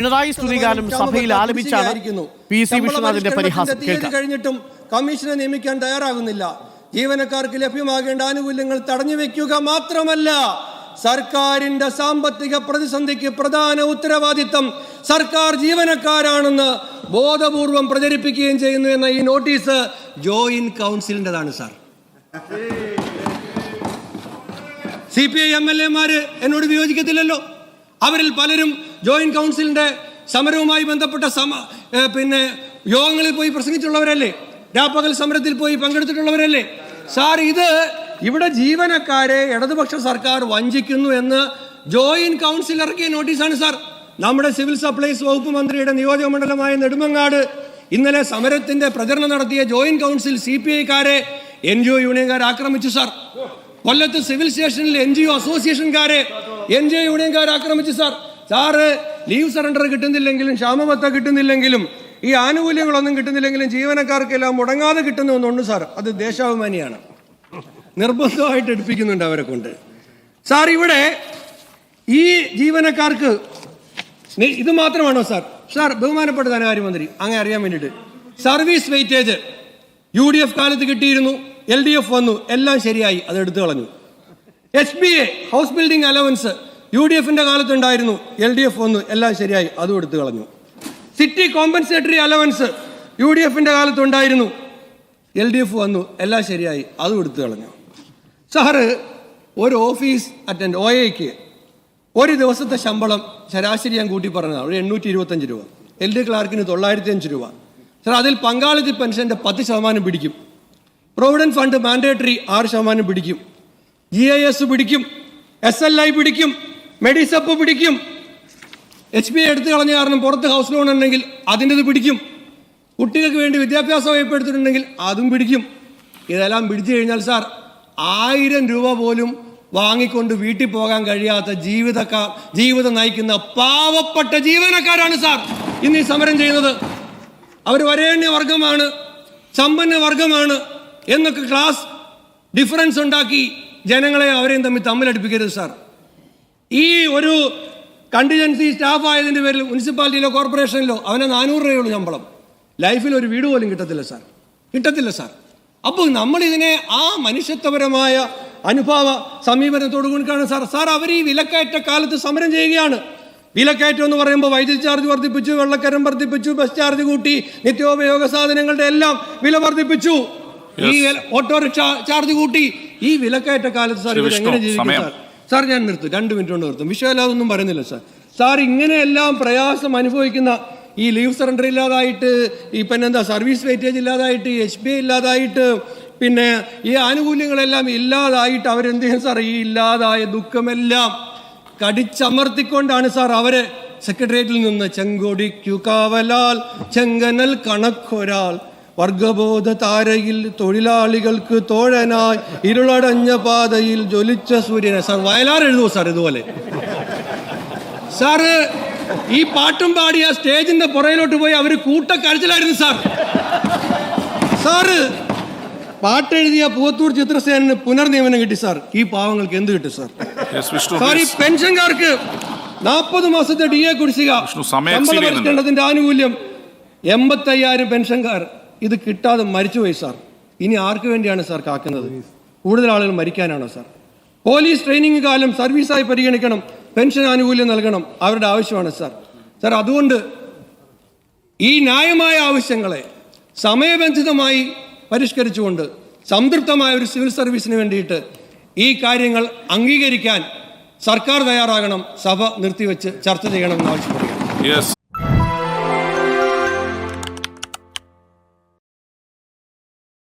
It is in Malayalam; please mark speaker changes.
Speaker 1: പിണറായി സ്തുതിഗാനം സഭയിൽ ആലപിച്ചാണ് പി സി വിശ്വനാഥിന്റെ പരിഹാസം
Speaker 2: കഴിഞ്ഞിട്ടും കമ്മീഷനെ നിയമിക്കാൻ തയ്യാറാകുന്നില്ല. ജീവനക്കാർക്ക് ലഭ്യമാകേണ്ട ആനുകൂല്യങ്ങൾ തടഞ്ഞു വെക്കുക മാത്രമല്ല സർക്കാരിന്റെ സാമ്പത്തിക പ്രതിസന്ധിക്ക് പ്രധാന ഉത്തരവാദിത്തം സർക്കാർ ജീവനക്കാരാണെന്ന് ബോധപൂർവം പ്രചരിപ്പിക്കുകയും ചെയ്യുന്നു എന്ന ഈ notice joint കൗൺസിലിന്റെതാണ് sir. C P I M L എമാര് എന്നോട് വിയോജിക്കത്തില്ലല്ലോ. അവരിൽ പലരും ജോയിന്റ് കൗൺസിലിന്റെ സമരവുമായി ബന്ധപ്പെട്ട സമ പിന്നെ യോഗങ്ങളിൽ പോയി പ്രസംഗിച്ചുള്ളവരല്ലേ രാപ്പകൽ സമരത്തിൽ പോയി പങ്കെടുത്തിട്ടുള്ളവരല്ലേ? സാർ ഇത് ഇവിടെ ജീവനക്കാരെ ഇടതുപക്ഷ സർക്കാർ വഞ്ചിക്കുന്നു എന്ന് ജോയിന്റ് കൗൺസിൽ ഇറക്കിയ നോട്ടീസാണ് സാർ നമ്മുടെ സിവിൽ സപ്ലൈസ് വകുപ്പ് മന്ത്രിയുടെ നിയോജക മണ്ഡലമായ നെടുമങ്ങാട് ഇന്നലെ സമരത്തിന്റെ പ്രചരണം നടത്തിയ ജോയിന്റ് കൗൺസിൽ സി പി ഐക്കാരെ എൻ ജി ഒ യൂണിയൻകാർ ആക്രമിച്ചു സാർ കൊല്ലത്ത് സിവിൽ സ്റ്റേഷനിൽ എൻ ജി ഒ അസോസിയേഷൻകാരെ എൻ ജി ഒ യൂണിയൻകാർ ആക്രമിച്ചു സാർ സാറ് ലീവ് സറണ്ടർ കിട്ടുന്നില്ലെങ്കിലും ക്ഷാമബത്ത കിട്ടുന്നില്ലെങ്കിലും ഈ ആനുകൂല്യങ്ങളൊന്നും കിട്ടുന്നില്ലെങ്കിലും ജീവനക്കാർക്കെല്ലാം മുടങ്ങാതെ കിട്ടുന്ന ഒന്നുണ്ട് സാർ. അത് ദേശാഭിമാനിയാണ്. നിർബന്ധമായിട്ട് എടുപ്പിക്കുന്നുണ്ട് അവരെ കൊണ്ട്. സാർ ഇവിടെ ഈ ജീവനക്കാർക്ക് ഇത് മാത്രമാണോ സാർ? സാർ ബഹുമാനപ്പെട്ട ധനകാര്യമന്ത്രി അങ്ങനെ അറിയാൻ വേണ്ടിയിട്ട്. Service weightage U D F കാലത്ത് കിട്ടിയിരുന്നു എൽ ഡി എഫ് വന്നു എല്ലാം ശരിയായി അത് എടുത്തു കളഞ്ഞു. H B A house building allowance U D എഫിന്റെ കാലത്തുണ്ടായിരുന്നു എൽ ഡി എഫ് വന്നു എല്ലാം ശരിയായി അതും എടുത്തു കളഞ്ഞു. City compensatory allowance U D എഫിന്റെ കാലത്തുണ്ടായിരുന്നു. എൽ ഡി എഫ് വന്നു എല്ലാം ശരിയായി അതും എടുത്തു കളഞ്ഞു. സാറ് ഒരു ഓഫീസ് അറ്റൻഡ് ഒ എക്ക് ഒരു ദിവസത്തെ ശമ്പളം ശരാശരി ഞാൻ കൂട്ടി പറഞ്ഞതാണ് ഒരു എണ്ണൂറ്റി ഇരുപത്തഞ്ച് രൂപ. എൽ ഡി ക്ലാർക്കിന് തൊള്ളായിരത്തി അഞ്ച് രൂപ. സാർ അതിൽ പങ്കാളിത്ത പെൻഷന്റെ പത്ത് ശതമാനം പിടിക്കും. പ്രൊവിഡന്റ് ഫണ്ട് മാൻഡേറ്ററി ആറ് ശതമാനം പിടിക്കും. ജി ഐ എസ് പിടിക്കും. എസ് എൽ ഐ പിടിക്കും. മെഡിസപ്പ് പിടിക്കും. എച്ച് പി എടുത്തു കളഞ്ഞ കാരണം പുറത്ത് ഹൗസ് ലോൺ ഉണ്ടെങ്കിൽ അതിന്റെ ഇത് പിടിക്കും. കുട്ടികൾക്ക് വേണ്ടി വിദ്യാഭ്യാസ വായ്പ എടുത്തിട്ടുണ്ടെങ്കിൽ അതും പിടിക്കും. ഇതെല്ലാം പിടിച്ചു കഴിഞ്ഞാൽ സാർ ആയിരം രൂപ പോലും വാങ്ങിക്കൊണ്ട് വീട്ടിൽ പോകാൻ കഴിയാത്ത ജീവിതക്കാർ ജീവിതം നയിക്കുന്ന പാവപ്പെട്ട ജീവനക്കാരാണ് സാർ ഇന്ന് ഈ സമരം ചെയ്യുന്നത്. അവർ വരേണ്യ വർഗമാണ് സമ്പന്ന വർഗമാണ് എന്നൊക്കെ ക്ലാസ് ഡിഫറൻസ് ഉണ്ടാക്കി ജനങ്ങളെ അവരെയും തമ്മിൽ തമ്മിലടിപ്പിക്കരുത് സാർ ഈ ഒരു കണ്ടിജൻസി സ്റ്റാഫ് ആയതിന്റെ പേരിൽ മുനിസിപ്പാലിറ്റിയിലോ കോർപ്പറേഷനിലോ അവനെ നാനൂറ് രൂപയുള്ളൂ ശമ്പളം. ലൈഫിൽ ഒരു വീട് പോലും കിട്ടത്തില്ല സാർ കിട്ടത്തില്ല സാർ അപ്പോൾ നമ്മളിതിനെ ആ മനുഷ്യത്വപരമായ അനുഭാവ സമീപനത്തോട് കൂടിക്കാണ് സാർ സാർ അവർ ഈ വിലക്കയറ്റ കാലത്ത് സമരം ചെയ്യുകയാണ്. വിലക്കയറ്റം എന്ന് പറയുമ്പോൾ വൈദ്യുതി ചാർജ് വർദ്ധിപ്പിച്ചു വെള്ളക്കരം വർദ്ധിപ്പിച്ചു ബസ് ചാർജ് കൂട്ടി നിത്യോപയോഗ സാധനങ്ങളുടെ എല്ലാം വില വർദ്ധിപ്പിച്ചു. ഈ ഓട്ടോറിക്ഷ ചാർജ് കൂട്ടി. ഈ വിലക്കയറ്റ കാലത്ത് സാർ ഇവർ എങ്ങനെ ജീവിക്കും സാർ സാർ ഞാൻ നിർത്തും. രണ്ട് മിനിറ്റ് കൊണ്ട് നിർത്തും. വിഷയമല്ലാതൊന്നും പറയുന്നില്ല സാർ. സാർ ഇങ്ങനെയെല്ലാം പ്രയാസം അനുഭവിക്കുന്ന ഈ ലീവ് സറണ്ടർ ഇല്ലാതായിട്ട് ഈ പിന്നെ എന്താ സർവീസ് വെയിറ്റേജ് ഇല്ലാതായിട്ട് എച്ച് ബി ഇല്ലാതായിട്ട് പിന്നെ ഈ ആനുകൂല്യങ്ങളെല്ലാം ഇല്ലാതായിട്ട് അവരെന്ത് ചെയ്യും സാർ? ഈ ഇല്ലാതായ ദുഃഖമെല്ലാം കടിച്ചമർത്തിക്കൊണ്ടാണ് സാർ അവരെ സെക്രട്ടേറിയറ്റിൽ നിന്ന് ചെങ്കൊടിക്കു കാവലാൽ ചെങ്കനൽ കണക്കൊരാൾ വർഗബോധ താരയിൽ തൊഴിലാളികൾക്ക് തോഴനായി ഇരുളടഞ്ഞ പാതയിൽ ജ്വലിച്ച സൂര്യനെ. സാർ വയലാർ എഴുതുമോ സാർ ഇതുപോലെ? സാറ് ഈ പാട്ടും ആ സ്റ്റേജിന്റെ പുറയിലോട്ട് പോയി അവർ കൂട്ടക്കരച്ചിലായിരുന്നു സാർ. സാറ് പാട്ടെഴുതിയ പൂത്തൂർ ചിത്രസേനന് പുനർനിയമനം കിട്ടി സാർ. ഈ പാവങ്ങൾക്ക് എന്ത് കിട്ടി സാർ? സാർ ഈ. പെൻഷൻകാർക്ക് നാൽപ്പത് മാസത്തെ ഡി എ കുടിശ്ശിക ശമ്പള ആനുകൂല്യം എൺപത്തയ്യായിരം പെൻഷൻകാർ. ഇത് കിട്ടാതെ മരിച്ചുപോയി സാർ. ഇനി ആർക്ക് വേണ്ടിയാണ് സാർ കാക്കുന്നത്? കൂടുതൽ ആളുകൾ മരിക്കാനാണോ സാർ? പോലീസ് ട്രെയിനിങ് കാലം സർവീസായി പരിഗണിക്കണം പെൻഷൻ ആനുകൂല്യം നൽകണം അവരുടെ ആവശ്യമാണ് സാർ. സാർ അതുകൊണ്ട് ഈ ന്യായമായ ആവശ്യങ്ങളെ സമയബന്ധിതമായി പരിഷ്കരിച്ചുകൊണ്ട് സംതൃപ്തമായ ഒരു സിവിൽ സർവീസിന് വേണ്ടിയിട്ട് ഈ കാര്യങ്ങൾ അംഗീകരിക്കാൻ സർക്കാർ തയ്യാറാകണം സഭ നിർത്തിവെച്ച് ചർച്ച ചെയ്യണമെന്ന് ആവശ്യപ്പെടുകയാണ്